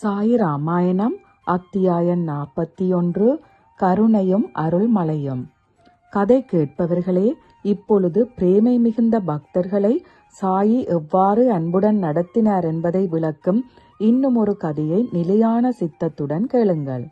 சாய் ராமாயணம் அத்தியாயம் நாற்பத்தி ஒன்று கருணையும் அருள்மலையும். கதை கேட்பவர்களே இப்பொழுது பிரேமை மிகுந்த பக்தர்களை சாயி எவ்வாறு அன்புடன் நடத்தினார் என்பதை விளக்கும் இன்னும் ஒரு கதையை நிலையான சித்தத்துடன் கேளுங்கள்.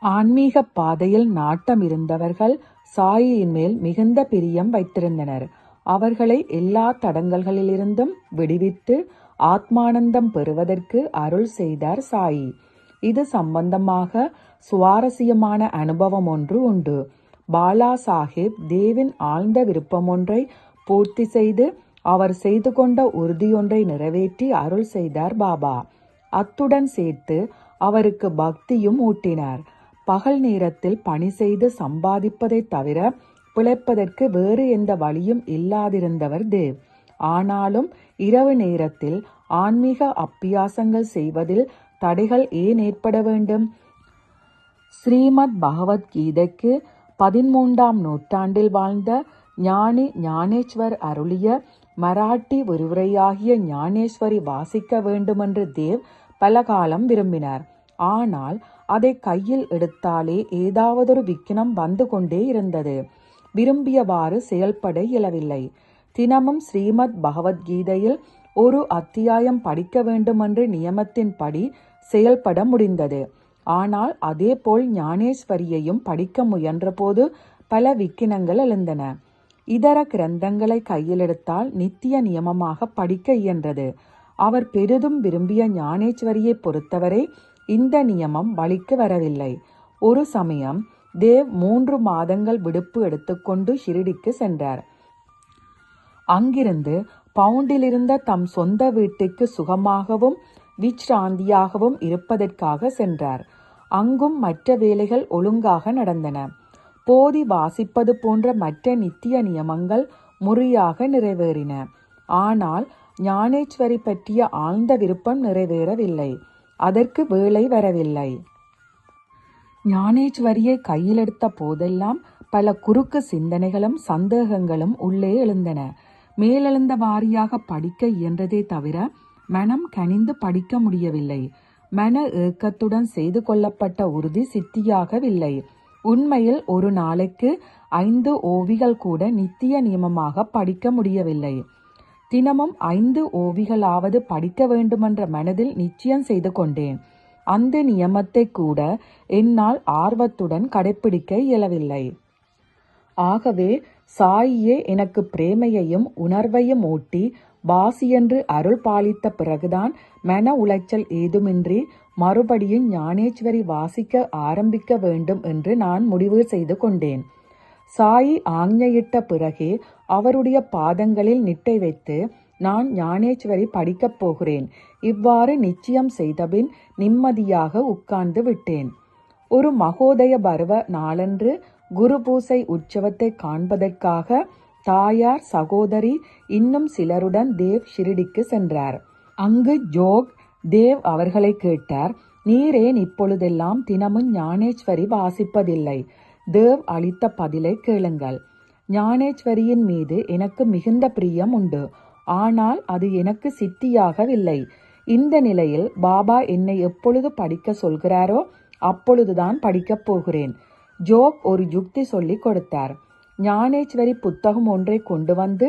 ஆன்மீக பாதையில் நாட்டம் இருந்தவர்கள் சாயியின் மேல் மிகுந்த பிரியம் வைத்திருந்தனர். அவர்களை எல்லா தடங்கல்களிலிருந்தும் விடுவித்து ஆத்மானந்தம் பெறுவதற்கு அருள் செய்தார் சாயி. இது சம்பந்தமாக சுவாரஸ்யமான அனுபவம் ஒன்று உண்டு. பாலா சாஹிப் தேவின் ஆழ்ந்த விருப்பமொன்றை பூர்த்தி செய்து அவர் செய்து கொண்ட உறுதியொன்றை நிறைவேற்றி அருள் செய்தார் பாபா. அத்துடன் சேர்த்து அவருக்கு பக்தியும் ஊட்டினார். பகல் நேரத்தில் பணி செய்து சம்பாதிப்பதைத் தவிர பிழைப்பதற்கு வேறு எந்த வழியும் இல்லாதிருந்தவர் தேவ். ஆனாலும் இரவு நேரத்தில் ஆன்மீக அப்பியாசங்கள் செய்வதில் தடைகள் ஏன் ஏற்பட வேண்டும்? ஸ்ரீமத் பகவத்கீதைக்கு பதிமூன்றாம் நூற்றாண்டில் வாழ்ந்த ஞானி ஞானேஸ்வர் அருளிய மராட்டி விரிவுரையாகிய ஞானேஸ்வரி வாசிக்க வேண்டுமென்று தேவ் பல காலம் விரும்பினார். ஆனால் அதை கையில் எடுத்தாலே ஏதாவதொரு விக்கினம் வந்து கொண்டே இருந்தது. விரும்பியவாறு செயல்பட இயலவில்லை. தினமும் ஸ்ரீமத் பகவத்கீதையில் ஒரு அத்தியாயம் படிக்க வேண்டுமென்று நியமத்தின்படி செயல்பட முடிந்தது. ஆனால் அதேபோல் ஞானேஸ்வரியையும் படிக்க முயன்றபோது பல விக்கினங்கள் எழுந்தன. இதர கிரந்தங்களை கையிலெடுத்தால் நித்திய நியமமாக படிக்க இயன்றது. அவர் பெரிதும் விரும்பிய ஞானேஸ்வரியை பொறுத்தவரை இந்த நியமம் வழிக்கு வரவில்லை. ஒரு சமயம் தேவ் மூன்று மாதங்கள் விடுப்பு எடுத்துக்கொண்டு ஷிரிடிக்கு சென்றார். அங்கிருந்து பவுண்டிலிருந்த தம் சொந்த வீட்டுக்கு சுகமாகவும் விச்ராந்தியாகவும் இருப்பதற்காக சென்றார். அங்கும் மற்ற வேலைகள் ஒழுங்காக நடந்தன. போதி வாசிப்பது போன்ற மற்ற நித்திய நியமங்கள் முறையாக நிறைவேறின. ஆனால் ஞானேஸ்வரி பற்றிய ஆழ்ந்த விருப்பம் நிறைவேறவில்லை. அதற்கு வேலை வரவில்லை. ஞானேஸ்வரியை கையிலெடுத்த போதெல்லாம் பல குறுக்கு சிந்தனைகளும் சந்தேகங்களும் உள்ளே எழுந்தன. மேலெழுந்த வாரியாக படிக்க இயன்றதே தவிர மனம் கனிந்து படிக்க முடியவில்லை. மன ஏக்கத்துடன் செய்து கொள்ளப்பட்ட உறுதி சித்தியாகவில்லை. உண்மையில் ஒரு நாளைக்கு ஐந்து ஓவிகள் கூட நித்திய நியமமாக படிக்க முடியவில்லை. தினமும் ஐந்து ஓவிகளாவது படிக்க வேண்டுமென்ற மனதில் நிச்சயம் செய்து கொண்டேன். அந்த நியமத்தை கூட என்னால் ஆர்வத்துடன் கடைப்பிடிக்க இயலவில்லை. ஆகவே சாயியே எனக்கு பிரேமையையும் உணர்வையும் ஊட்டி வாசியென்று அருள் பாலித்த பிறகுதான் மன உளைச்சல் ஏதுமின்றி மறுபடியும் ஞானேஸ்வரி வாசிக்க ஆரம்பிக்க வேண்டும் என்று நான் முடிவு செய்து கொண்டேன். சாயி ஆஞ்ஞையிட்ட பிறகே அவருடைய பாதங்களில் நிட்டை வைத்து நான் ஞானேஸ்வரி படிக்கப் போகிறேன். இவ்வாறு நிச்சயம் செய்தபின் நிம்மதியாக உட்கார்ந்து விட்டேன். ஒரு மகோதய பருவ நாளன்று குரு பூசை உற்சவத்தை காண்பதற்காக தாயார் சகோதரி இன்னும் சிலருடன் தேவ் ஷிரிடிக்கு சென்றார். அங்கு ஜோக் தேவ் அவர்களை கேட்டார் நீரேன் இப்பொழுதெல்லாம் தினமும் ஞானேஸ்வரி வாசிப்பதில்லை. தேவ் அளித்த பதிலை கேளுங்கள். ஞானேஸ்வரியின் மீது எனக்கு மிகுந்த பிரியம் உண்டு. ஆனால் அது எனக்கு சித்தியாகவில்லை. இந்த நிலையில் பாபா என்னை எப்பொழுது படிக்க சொல்கிறாரோ அப்பொழுதுதான் படிக்கப் போகிறேன். ஜோக் ஒரு யுக்தி சொல்லி கொடுத்தார். ஞானேஸ்வரி புத்தகம் ஒன்றை கொண்டு வந்து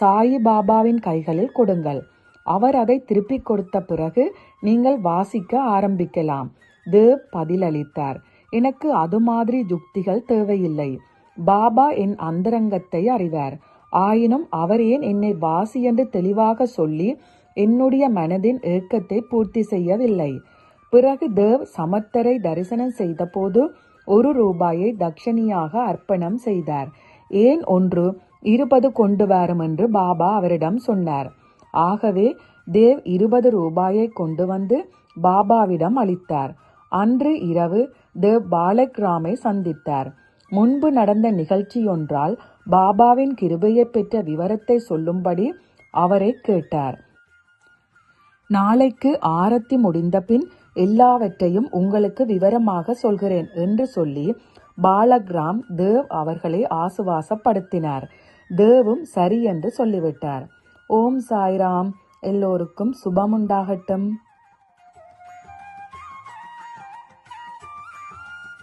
சாயி பாபாவின் கைகளில் கொடுங்கள். அவர் அதை திருப்பிக் கொடுத்த பிறகு நீங்கள் வாசிக்க ஆரம்பிக்கலாம். தேவ் பதிலளித்தார். எனக்கு அது மாதிரி யுக்திகள் தேவையில்லை. பாபா என் அந்தரங்கத்தை அறிவார். ஆயினும் அவர் ஏன் என்னை வாசி என்று தெளிவாக சொல்லி என்னுடைய மனதின் ஏக்கத்தை பூர்த்தி செய்யவில்லை. பிறகு தேவ் சமர்த்தரை தரிசனம் செய்தபோது ஒரு ரூபாயை தட்சணியாக அர்ப்பணம் செய்தார். ஏன் ஒன்று? இருபது கொண்டு வரும் என்று பாபா அவரிடம் சொன்னார். ஆகவே தேவ் இருபது ரூபாயை கொண்டு வந்து பாபாவிடம் அளித்தார். அன்று இரவு தேவ் பாலக்ராமை சந்தித்தார். முன்பு நடந்த நிகழ்ச்சியொன்றால் பாபாவின் கிருபையை பெற்ற விவரத்தை சொல்லும்படி அவரை கேட்டார். நாளைக்கு ஆரத்தி முடிந்தபின் எல்லாவற்றையும் உங்களுக்கு விவரமாக சொல்கிறேன் என்று சொல்லி பாலகிராம் தேவ் அவர்களை ஆசுவாசப்படுத்தினார். தேவும் சரி என்று சொல்லிவிட்டார். ஓம் சாய்ராம். எல்லோருக்கும் சுபமுண்டாகட்டும்.